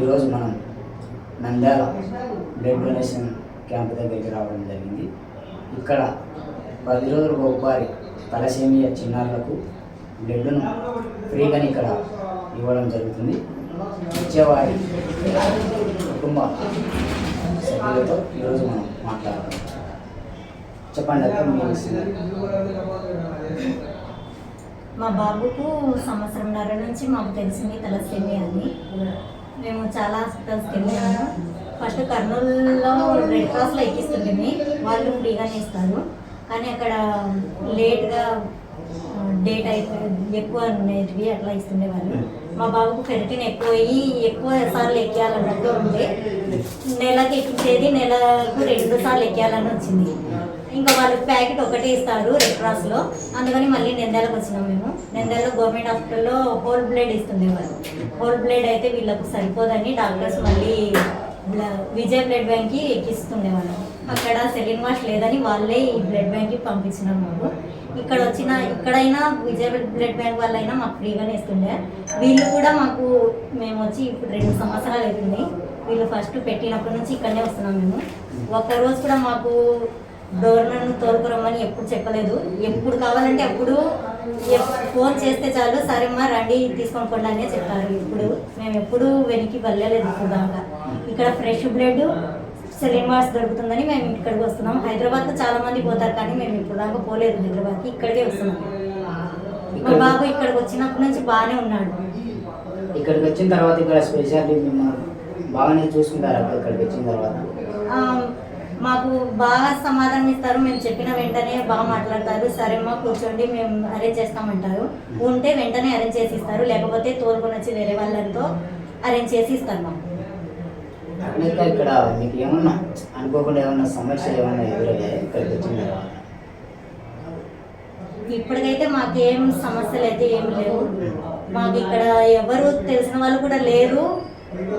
ఈరోజు మనం Nandyal blood donation camp దగ్గరికి రావడం జరిగింది. ఇక్కడ పది రోజులకు ఒకసారి తలసేమియా చిన్నారులకు బ్లడ్ను ఫ్రీగాని ఇక్కడ ఇవ్వడం జరుగుతుంది. ఇచ్చేవారి కుటుంబ సభ్యులతో ఈరోజు మనం మాట్లాడతాం. చెప్పండి అక్క మీరు మా బాబుకు సంవత్సరంన్నర నుంచి మాకు తెలిసింది తలసేమి అని. మేము చాలా హాస్పిటల్స్కి వెళ్ళాము. ఫస్ట్ కర్నూలులో రెడ్ క్రాస్లో ఎక్కిస్తుంది వాళ్ళు ఫ్రీగానే ఇస్తారు. కానీ అక్కడ లేట్గా డేట్ అయిపోయి ఎక్కువ ఉండేటివి అట్లా ఇస్తుండే వాళ్ళు. మా బాబుకు ఫెరటిన్ ఎక్కువ అయ్యి ఎక్కువ సార్లు ఎక్కాలన్నట్టు ఉండే నెలకి ఎక్కించేది నెలకు రెండు సార్లు ఎక్కాలని వచ్చింది. ఇంకా వాళ్ళు ప్యాకెట్ ఒకటే ఇస్తారు రెడ్ క్రాస్లో అందుకని మళ్ళీ నెందాలకు వచ్చినాం మేము. నెందాలో గవర్నమెంట్ హాస్పిటల్లో హోల్ బ్లడ్ ఇస్తుండే వాళ్ళు హోల్ బ్లడ్ అయితే వీళ్ళకు సరిపోదని డాక్టర్స్ మళ్ళీ విజయ విజయ్ బ్లడ్ బ్యాంక్కి ఎక్కిస్తుండే వాళ్ళు. అక్కడ సెలిన్ వాష్ లేదని వాళ్ళే ఈ బ్లడ్ బ్యాంక్కి పంపించినాం మాకు ఇక్కడ వచ్చిన ఇక్కడైనా విజయ్ బ్లడ్ బ్యాంక్ వాళ్ళైనా మాకు ఫ్రీగానే ఇస్తుండే. వీళ్ళు కూడా మాకు మేము వచ్చి ఇప్పుడు రెండు సంవత్సరాలు అవుతుంది. వీళ్ళు ఫస్ట్ పెట్టినప్పటి నుంచి ఇక్కడనే వస్తున్నాం మేము. ఒక్క రోజు కూడా మాకు డోర్లను తోలుకురమ్మని ఎప్పుడు చెప్పలేదు. ఎప్పుడు కావాలంటే అప్పుడు ఫోన్ చేస్తే చాలు సరేమ్మా రండి తీసుకొని పోండి అనే చెప్పారు. ఇప్పుడు మేము ఎప్పుడు వెనక్కి వెళ్ళలేదు ఇప్పుడు దాకా ఇక్కడ ఫ్రెష్ బ్లడ్ సెలిన్ వాట్స్ దొరుకుతుందని మేము ఇక్కడికి వస్తున్నాం. హైదరాబాద్కు చాలా మంది పోతారు కానీ మేము ఇప్పుడు దాకా పోలేదు హైదరాబాద్కి. ఇక్కడికే వస్తున్నాం. మా బాబు ఇక్కడికి వచ్చినప్పటి నుంచి బాగానే ఉన్నాడు. ఇక్కడికి వచ్చిన తర్వాత ఇక్కడ స్పెషాలిటీ మిమ్మల్ని బాగానే చూసుకుంటారు? ఇక్కడికి వచ్చిన తర్వాత? మాకు బాగా సమాధానం ఇస్తారు. మేము చెప్పిన వెంటనే బాగా మాట్లాడతారు. సరేమ్మా కూర్చోండి మేము అరేంజ్ చేస్తామంటారు. ఉంటే వెంటనే అరేంజ్ చేసి ఇస్తారు. లేకపోతే తోలుకొని వచ్చి వేరే వాళ్ళతో అరేంజ్ చేసి ఇస్తారు మాకు. ఇంకా ఇక్కడ మీకు ఏమన్నా అనుకోకుండా ఏమన్నా సమస్య ఏమన్నా ఎదురయ్యాయి ఇక్కడికి వచ్చిన తర్వాత? ఇప్పటికైతే మాకేం సమస్యలు అయితే ఏం లేవు. మాకు ఇక్కడ ఎవరు తెలిసిన వాళ్ళు కూడా లేరు.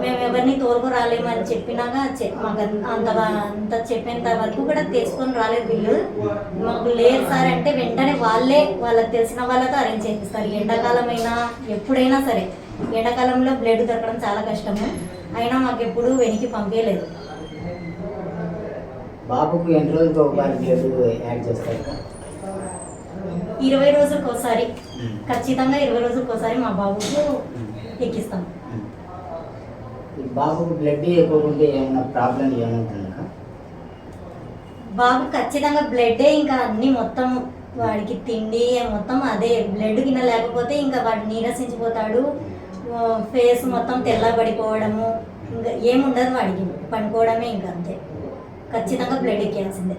మేము ఎవరిని తోలుకు రాలేమని చెప్పినాక మాకు అంత- అంత చెప్పేంత వరకు కూడా తీసుకొని రాలేదు వీళ్ళు. మాకు లేరు సార్ అంటే వెంటనే వాళ్ళే వాళ్ళకి తెలిసిన వాళ్ళతో అరేంజ్ చేపిస్తారు. ఎండాకాలం అయినా ఎప్పుడైనా సరే. ఎండాకాలంలో బ్లడ్ దొరకడం చాలా కష్టము. అయినా మాకు ఎప్పుడు వెనక్కి పంపించలేదు బాబుకు ఎన్ని రోజులకు ఒకసారి బ్లడ్ యాడ్ చేస్తారు? ఇరవై రోజులకు ఒకసారి ఖచ్చితంగా ఇరవై రోజులకు ఒకసారి మా బాబుకు ఎక్కిస్తాం. బాబుకు బ్లడ్ ఇవ్వకుంటే ఏమైనా ప్రాబ్లం ఏమవుతుందా బాబు ఖచ్చితంగా బ్లడ్డే ఇంకా అన్ని మొత్తం వాడికి తిండి మొత్తం అదే బ్లడ్ కింద లేకపోతే ఇంకా వాడు నీరసించిపోతాడు. ఫేస్ మొత్తం తెల్లబడిపోవడము ఇంకా ఏముండదు వాడికి పండుకోవడమే ఇంకా అంతే. ఖచ్చితంగా బ్లడ్ ఎక్కాల్సిందే